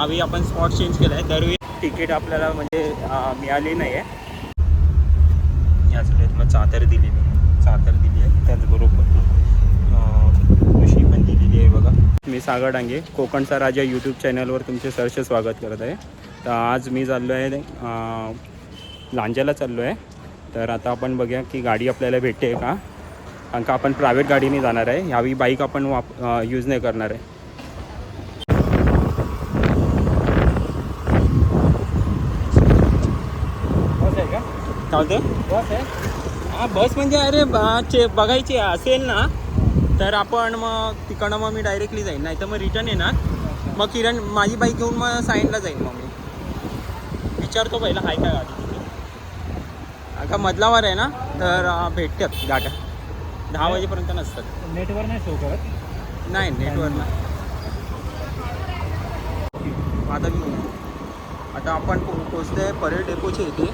त्यावेळी आपण spot change केला आहे दरवेळी तिकीट आपल्याला म्हणजे मिळाली नाही आहे या वेळेत मग चादर दिलेली आहे. चादर दिली आहे. त्याचबरोबर खुशी उशी पण दिलेली आहे बघा. मी सागर डांगे कोकणचा राजा यूट्यूब चॅनलवर तुमचे सहर्ष स्वागत करत आहे. तर आज मी चाललो आहे लांजाला चाललो आहे. तर आता आपण बघूया की गाडी आपल्याला भेटते का? कारण का आपण प्रायव्हेट गाडीने जाणार आहे. ह्यावेळी बाईक आपण वाप यूज नाही करणार आहे बस आहे का काय होतं बस आहे. हा बस म्हणजे अरे चे बघायची असेल ना तर आपण मग तिकडनं मग मी डायरेक्टली जाईन. नाही तर मग रिटर्न येणार. मग किरण माझी बाईक घेऊन मग साईडला जाईन मग मी. विचारतो पहिला हाय काय गाडी? तिथे आता मधलावर आहे ना तर भेटतात गाड्या. दहा वाजेपर्यंत नसतात. नेटवर नाही शो करत? नाही नेटवर नाही. आता मी आता आपण पोचते परेड डेपोची इथे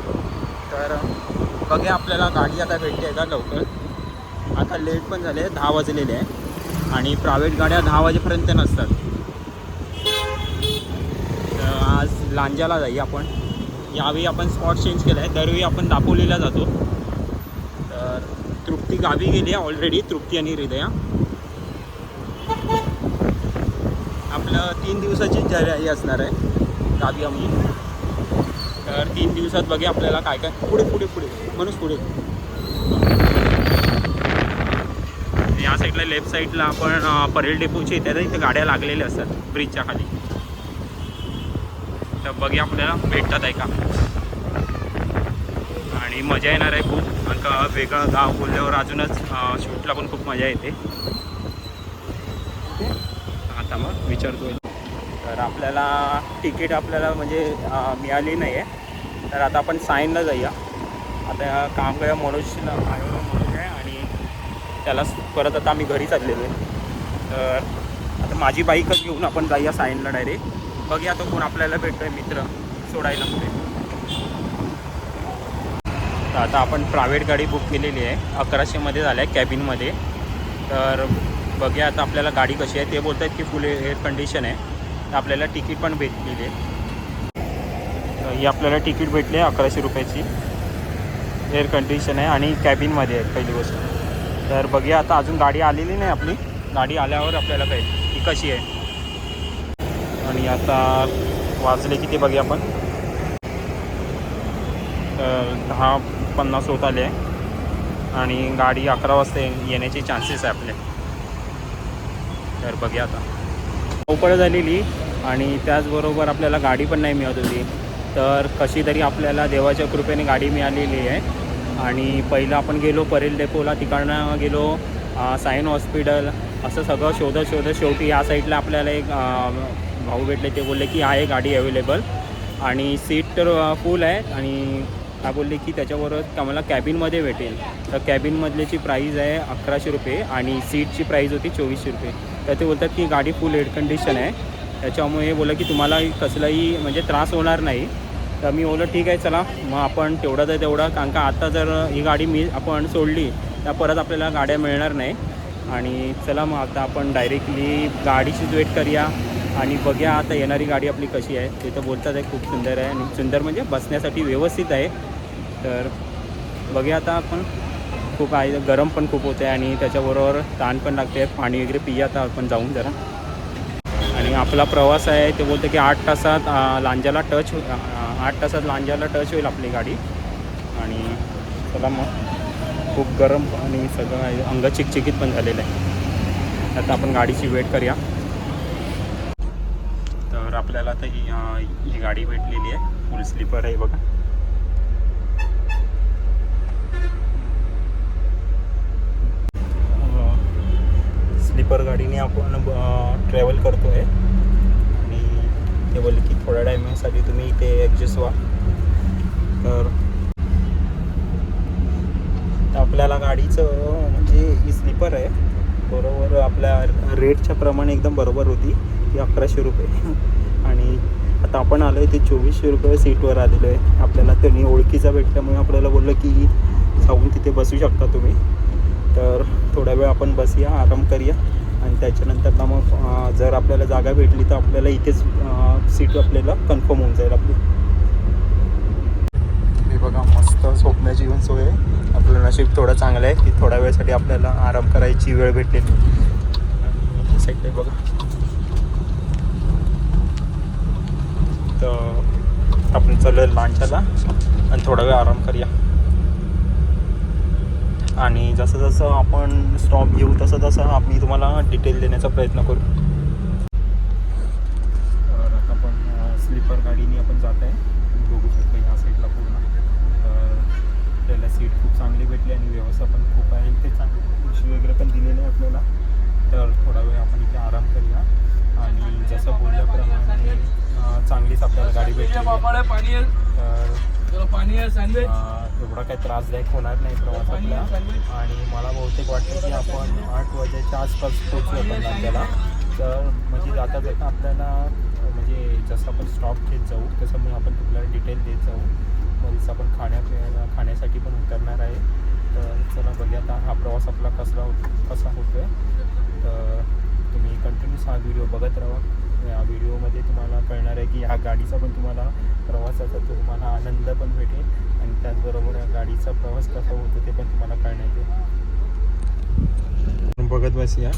तर बघूया आपल्याला गाडी आता भेटते का लवकर. आता लेट पण झाले दहा वाजलेले आहे. आणि प्रायव्हेट गाड्या दहा वाजेपर्यंत नसतात. तर आज लांजाला जाई आपण. यावेळी आपण स्पॉट चेंज केला आहे. दरवेळी आपण दापोलीला जातो. तर तृप्ती गावी गेली आहे ऑलरेडी तृप्ती आणि हृदया. आपलं तीन दिवसाची जर असणार आहे. गावी आम्ही. तर तीन दिवसात बघे आपल्याला काय काय पुढे पुढे पुढे. म्हणून पुढे. या साईडला लेफ्ट साईडला आपण परेल डेपोचे येतात इथे गाड्या लागलेल्या असतात ब्रिजच्या खाली. तर बघे आपल्याला भेटतात आहे का. आणि मजा येणार आहे खूप. कारण वेगळं गाव बोलल्यावर अजूनच शूटला पण खूप मजा येते. आता मग विचारतो तर आपल्याला तिकीट आपल्याला म्हणजे मिळाली नाही आहे तर आता आपण साईनला जाऊया. आता काम करा मनोजला मनोज आहे आणि त्याला परत आता आम्ही घरी चाललेलो आहे. तर आता माझी बाईकच घेऊन आपण जाऊया साईनला डायरेक्ट बघूया तो कोण आपल्याला भेटतोय मित्र सोडायला पुढे तर आता आपण प्रायव्हेट गाडी बुक केलेली आहे. अकराशेमध्ये झालं आहे कॅबिनमध्ये तर बघूया आता आपल्याला गाडी कशी आहे. ते बोलत आहेत की फुल एअर कंडिशन आहे. तर आपल्याला तिकीट पण भेटलेली आहे. ही आपल्याला तिकीट भेटली आहे अकराशे रुपयाची. एअर कंडिशन आहे आणि कॅबिनमध्ये आहे पहिली गोष्ट. तर बघूया आता अजून गाडी आलेली नाही आपली. गाडी आल्यावर आपल्याला कळेल की कशी आहे? आणि आता वाजले किती बघूया आपण. तर दहा पन्नास होत आले आहे. आणि गाडी अकरा वाजता येण्याचे चान्सेस आहे आपले. तर बघूया आता. धावपळ झालेली आणि त्याचबरोबर आपल्याला गाडी पण नाही मिळत होती. तर कशी तरी आपल्याला देवाच्या कृपेने गाडी मिळालेली आहे. आणि पहिलं आपण गेलो परेल डेपोला तिकडनं गेलो साईन सायन हॉस्पिटल असं सगळं शोधत शोधत शेवटी या साईडला आपल्याला एक भाऊ भेटले ते बोलले की आहे गाडी अवेलेबल. आणि सीट तर फुल आहे आणि काय बोलले की त्याच्याबरोबर आम्हाला कॅबिनमध्ये भेटेल. तर कॅबिनमधल्याची प्राईज आहे अकराशे रुपये आणि सीटची प्राईज होती चोवीसशे रुपये. तर ते बोलतात की गाडी फुल एअर कंडिशन आहे. त्याच्यामुळे बोललं की तुम्हाला कसलाही म्हणजे त्रास होणार नाही. तर मी बोललं ठीक आहे चला. मग आपण तेवढा तर तेवढा कारण का आता जर ही गाडी मी आपण सोडली तर परत आपल्याला गाड्या मिळणार नाही. आणि चला मग आता आपण डायरेक्टली गाडीचीच वेट करूया आणि बघूया आता येणारी गाडी आपली कशी आहे. ते तर बोलतात आहे खूप सुंदर आहे. आणि सुंदर म्हणजे बसण्यासाठी व्यवस्थित आहे. तर बघूया आता आपण. खूप आहे गरम पण खूप होते आणि त्याच्याबरोबर ताण पण लागते पाणी वगैरे पिया आता आपण जाऊन जरा. आणि आपला प्रवास आहे ते बोलतं की आठ तासात लांजाला टच आठ तासात लांजाला टच होईल आपली गाडी. आणि चला मग खूप गरम आणि सगळं अंग चिकचिकीत पण झालेलं आहे. आता आपण गाडीची वेट करूया. तर आपल्याला आता ही ही गाडी भेटलेली आहे. फुल स्लीपर आहे बघा. स्लीपर गाडीने आपण ट्रॅव्हल करतो आहे ते बोलले की थोड्या टायमिंगसाठी तुम्ही इथे ॲडजस्ट व्हा. तर आपल्याला गाडीचं म्हणजे स्लीपर आहे. बरोबर आपल्या रेटच्या प्रमाणे एकदम बरोबर होती. ती अकराशे रुपये. आणि आता आपण आलो आहे ते चोवीसशे रुपये सीटवर आलेलो आहे. आपल्याला त्यांनी ओळखीचा भेटल्यामुळे आपल्याला बोललं की जाऊन तिथे बसू शकता तुम्ही. तर थोडा वेळ आपण बसूया आराम करूया. आणि त्याच्यानंतर मग जर आपल्याला जागा भेटली तर आपल्याला इथेच सीट आपल्याला कन्फर्म होऊन जाईल आपली. हे बघा मस्त झोपण्याची पण सोय आहे. आपलं नशीब थोडं चांगलं आहे की थोड्या वेळसाठी आपल्याला आराम करायची वेळ भेटलेली आहे बघा. तर आपण चालू लांचाला आणि थोडा वेळ आराम करूया. आणि जसं जसं आपण स्टॉप घेऊ तसं तसं आम्ही तुम्हाला डिटेल देण्याचा प्रयत्न करू तर आता आपण स्लीपर गाडीने आपण जात आहे. तुम्ही बघू शकता ह्या साईडला पूर्ण. तर आपल्याला सीट खूप चांगली भेटली आणि व्यवस्था पण खूप आहे. ते चांगली खुर्ची वगैरे पण दिलेली आहे आपल्याला. तर थोडा वेळ आपण इथे आराम करूया. आणि जसं बोलल्याप्रमाणे चांगलीच आपल्याला गाडी भेटली तर पाणी एवढा काही त्रासदायक होणार नाही प्रवास आपला. आणि मला बहुतेक वाटतं की आपण आठ वाजेच्या आसपास पोचू आपण आपल्याला. तर म्हणजे जाता जाता आपल्याला म्हणजे जसं आपण स्टॉप घेत जाऊ तसं मग आपण तुम्हाला डिटेल देत जाऊ. मग जसं आपण खाण्यापिण्याला खाण्यासाठी पण उतरणार आहे. तर चला बघूया आता हा प्रवास आपला कसला होत कसा होतो आहे तर तुम्ही कंटिन्यूस हा व्हिडिओ बघत राहा. या व्हिडिओमध्ये तुम्हाला कळणार आहे की ह्या गाडीचा पण तुम्हाला प्रवासाचा तुम्हाला आनंद पण भेटेल. आणि त्याचबरोबर या गाडीचा प्रवास कसा होतो ते पण तुम्हाला कळण्यात येईल बघत बसूया.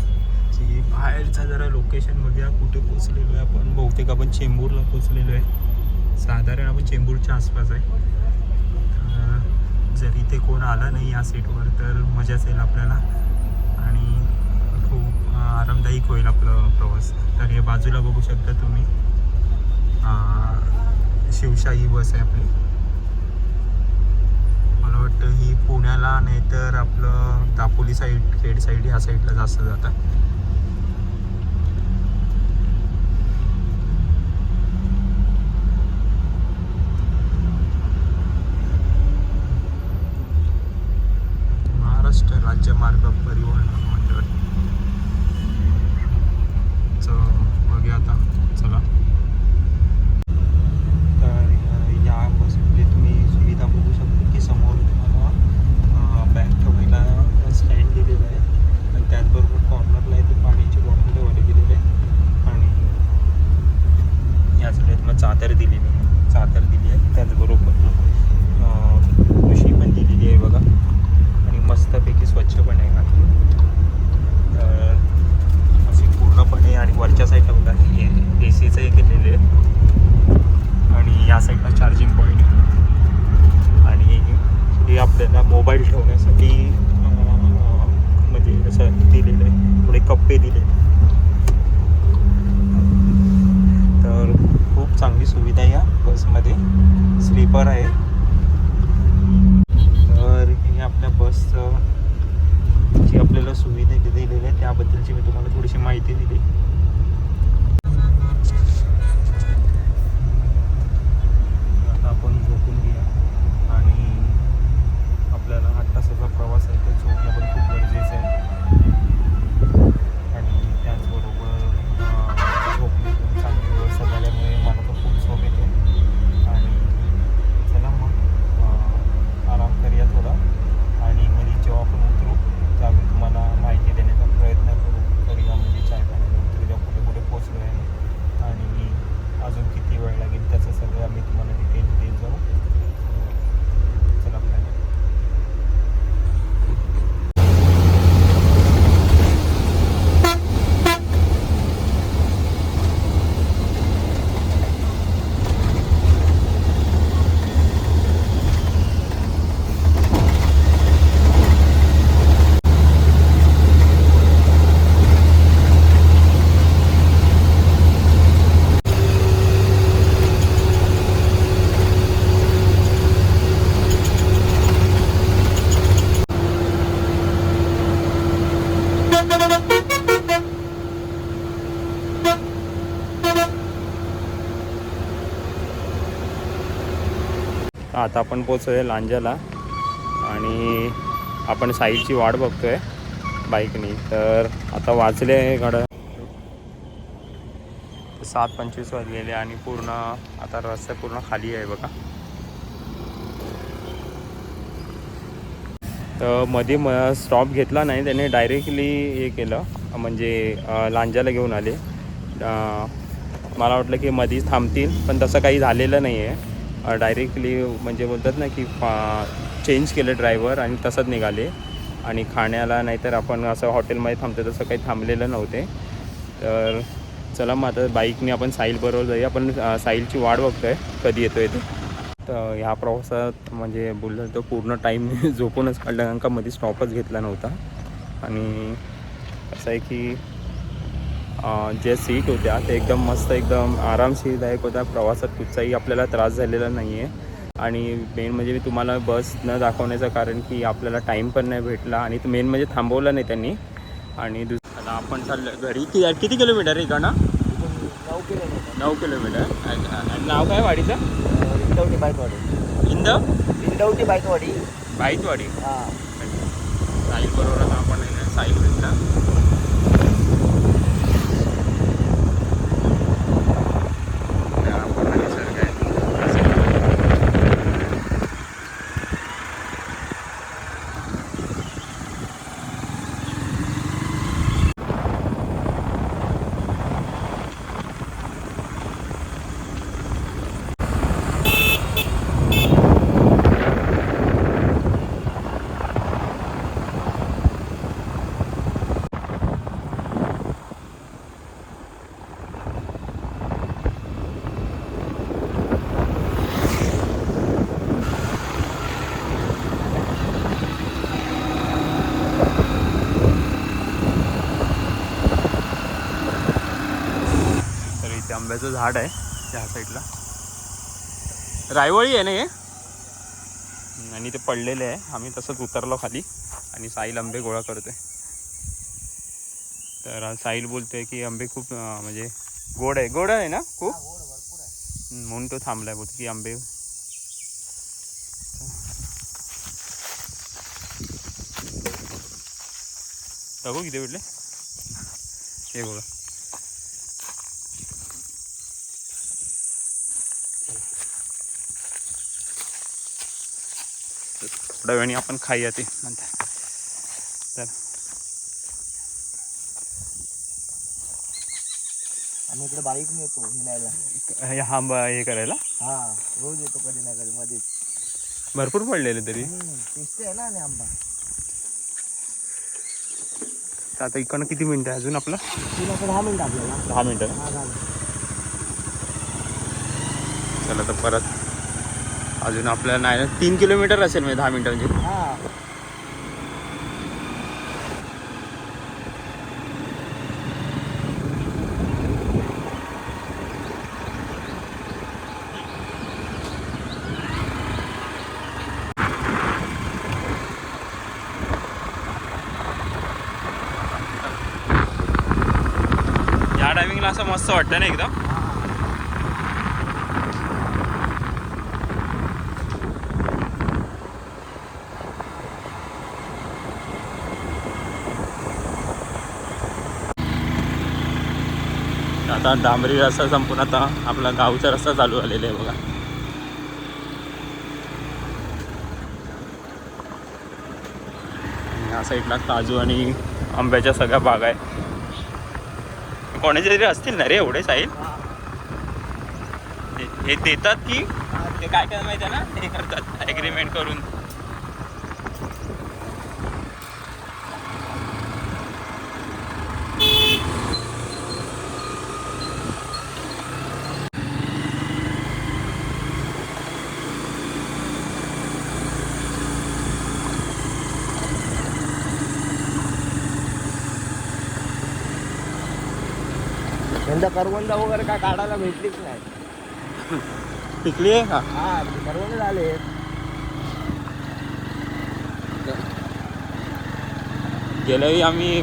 की बाहेरचा जरा लोकेशन बघूया कुठे पोचलेलो आहे आपण. बहुतेक आपण चेंबूरला पोचलेलो आहे. साधारण आपण चेंबूरच्या आसपास आहे. जर इथे कोण आला नाही या सीटवर तर मजाच येईल आपल्याला. आणि खूप आरामदायी आरामदायक होईल आपलं प्रवास. तर हे बाजूला बघू शकता तुम्ही. शिवशाही बस आहे आपली. मला वाटतं ही पुण्याला नाही तर आपलं दापोली साईड खेड साईड ह्या साईडला जास्त जातात महाराष्ट्र राज्य मार्ग परिवहन मंडळ च बघूया आता चला तर अ, या बसमध्ये तुम्ही सुविधा बघू शकता की समोर तुम्हाला बॅग ठेवायला स्टँड दिलेला आहे आणि त्याचबरोबर कॉर्नरला इथे पाण्याची बॉटल ठेवायला दिलेली आहे आणि या म्हातारी दिलेली आहे चादर दिली आहे त्याचबरोबर अ, उशी पण दिलेली आहे बघा आणि मस्तपैकी स्वच्छ पण आहे गाडी तर अशी पूर्णपणे आणि वरच्या साईडला बघा हे ए सीचं हे केलेले आहे आणि या साईडला चार्जिंग पॉईंट आणि हे आपल्याला मोबाईल ठेवण्यासाठी अं, म्हणजे असं दिलेलं आहे थोडे कप्पे दिले तर खूप चांगली सुविधा या बसमध्ये. स्लीपर आहे. तर हे आपल्या बस जी आपल्याला सुविधा दिलेली आहे त्याबद्दलची मी तुम्हाला थोडीशी माहिती दिली आता आपण झोपून घेऊया आणि आपल्याला आठ तासाचा प्रवास आहे तो झोपणं पण खूप गरजेचं आहे आणि त्याचबरोबर अं, झोपली पण चांगली व्यवस्था झाल्यामुळे मला तर खूप झोप येते आणि चला मग अं, आराम करूया थोडा आणि मध्ये जेव्हा आपण उतरू त्यावेळी तुम्हाला माहिती देण्याचा प्रयत्न करू करूया म्हणजे चाय पाण्याला उतरूया कुठे कुठे पोचलो आहे आणि अजून किती वेळ लागेल त्याचं सगळं आम्ही तुम्हाला डिटेल देत जाऊ चला आपल्याला आता आपण पोचलोय लांजाला. आणि आपण साईडची वाट बघतोय बाईकनी. तर आता वाचले आहे गाडं सात पंचवीस वाजलेले आणि पूर्ण आता रस्ता पूर्ण खाली आहे बघा. तर मध्ये म स्टॉप घेतला नाही त्याने डायरेक्टली हे केलं. म्हणजे लांजाला घेऊन आले. मला वाटलं की मधीच थांबतील पण तसं काही झालेलं नाही आहे डायरेक्टली म्हणजे बोलतात ना की चेंज केलं ड्रायव्हर आणि तसंच निघाले. आणि खाण्याला नाहीतर आपण असं हॉटेलमध्ये थांबतो तसं काही थांबलेलं नव्हते. तर चला मग आता बाईकने आपण साईलबरोबर जाऊया. आपण साहिलची साईलची बघतो बघतोय. कधी येतो ते. तर ह्या प्रवासात म्हणजे बोललं तर पूर्ण टाईम झोपूनच काढला कारण का मध्ये स्टॉपच घेतला नव्हता. आणि असं आहे की जे सीट होत्या ते एकदम मस्त एकदम आरामशीरदायक होत्या. प्रवासात कुठचाही आपल्याला त्रास झालेला नाही आहे आणि मेन म्हणजे मी तुम्हाला बस न दाखवण्याचं कारण की आपल्याला टाईम पण नाही भेटला आणि मेन म्हणजे थांबवलं नाही त्यांनी. आणि दुस आता आपण चाललो घरी. कि किती किलोमीटर आहे इकडनं नऊ किलोमीटर नऊ किलोमीटर आणि- नाव काय वाडीचं? इंदवटी बाईकवाडी. इंद? इंदवटी बाईकवाडी. बाईतवाडी हां. साईल बरोबर आता आपण साईल भेटला आंब्याचं झाड आहे त्या साईडला. रायवळी आहे ना हे? आणि ते पडलेले आहे. आम्ही तसंच उतरलो खाली आणि साईल आंबे गोळा करतोय. तर साईल बोलतोय की आंबे खूप म्हणजे गोड आहे. गोड आहे ना खूप? म्हणून तो थांबलाय बोलतो की आंबे बघू किती भेटले. हे बघा. थोड्या वेळाने आपण खाऊया ते. नंतर तर आम्ही इकडे बाईक नेतो हिलायला हे आंबा हे करायला? हा रोज येतो कधी ना कधी मध्येच. भरपूर पडलेले तरी. टेस्टी आहे ना आणि आंबा. आता इकडनं किती मिनिटं आहे अजून आपलं? दहा मिनिट आपल्याला. दहा मिनिटं. चला तर परत अजून आपल्याला नाही ना तीन किलोमीटर असेल म्हणजे दहा मिनिटं म्हणजे. हा. टायमिंगला असं मस्त वाटतं ना एकदम आता डांबरी रस्ता संपून आता आपला गावचा रस्ता चालू झालेला आहे बघा. आणि या साईडला काजू आणि आंब्याच्या सगळ्या बागा आहेत. कोणाचे तरी असतील ना रे एवढे साईल हे- हे देतात की? ते काय काय माहिती आहे ना? हे करतात. ॲग्रीमेंट करून. यंदा करवंद वगैरे काय काढायला भेटलीच नाही. पिकली आहे का? हा करवंद झाले. गेल्या वेळी आम्ही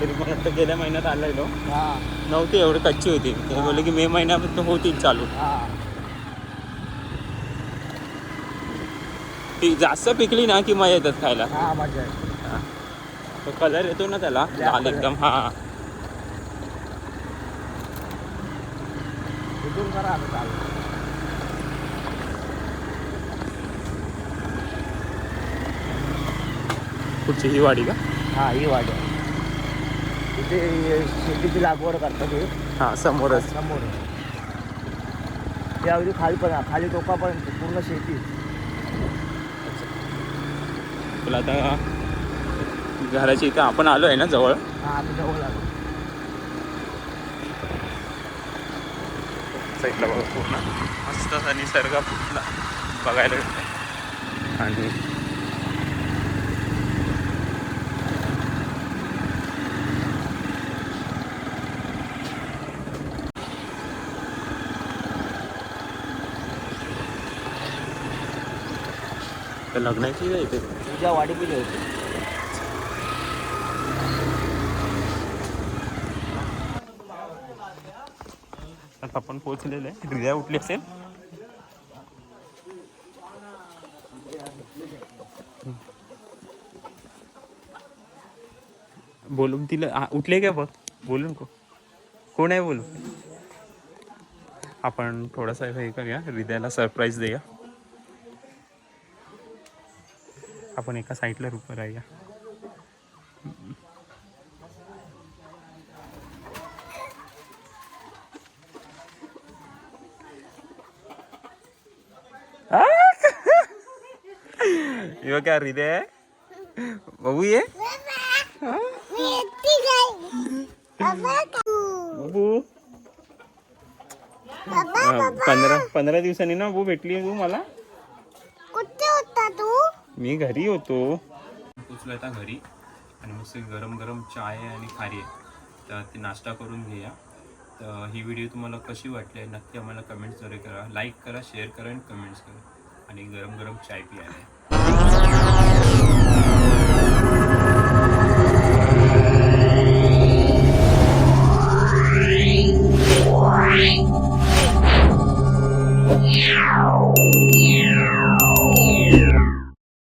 तरी गेल्या महिन्यात आलेलो. हा. नव्हती एवढी कच्ची होती. ते बोलले की मे महिन्यापर्यंत होतील चालू. हा. ती जास्त पिकली ना की मजा येतात खायला. हा कलर येतो. ना त्याला. लाल. एकदम हा. इथून करा आता चालू कुठची ही वाडी का? हा ही वाट आहे. इथे शेतीची लागवड करतात हे. हां समोरच. समोर. ते अगदी खाली पण खाली टोकापर्यंत पूर्ण शेती. तुला आता घराच्या इथं आपण आलो आहे ना जवळ? हा आम्ही जवळ आलो. साईडला बघा पूर्ण. मस्त असा निसर्ग आपला बघायला भेटतो. आणि लग्नाची तुझ्या वाडी पिली होती. आपण पोहोचलेलो आहे. हृदया उठली असेल? बोलून तिला उठले का बघ? बोलून को कोण आहे बोलू आपण थोडासा हे करूया. हृदयाला सरप्राईज देऊया. आपण एका साईडला उभं राहूया. यो क्या हृदय आहे बघू ये बबू पंधरा पंधरा दिवसांनी ना बबू भेटली तू मला. कुठे होता तू? मी घरी होतो. पोचलो आता घरी. आणि मस्त गरम गरम चाय आहे आणि खारी आहे. तर ते नाश्ता करून घेऊया. तर ही व्हिडिओ तुम्हाला कशी वाटली आहे नक्की आम्हाला कमेंट्स वगैरे करा. लाईक करा शेअर करा आणि कमेंट्स करा. आणि गरम गरम चाय पिया.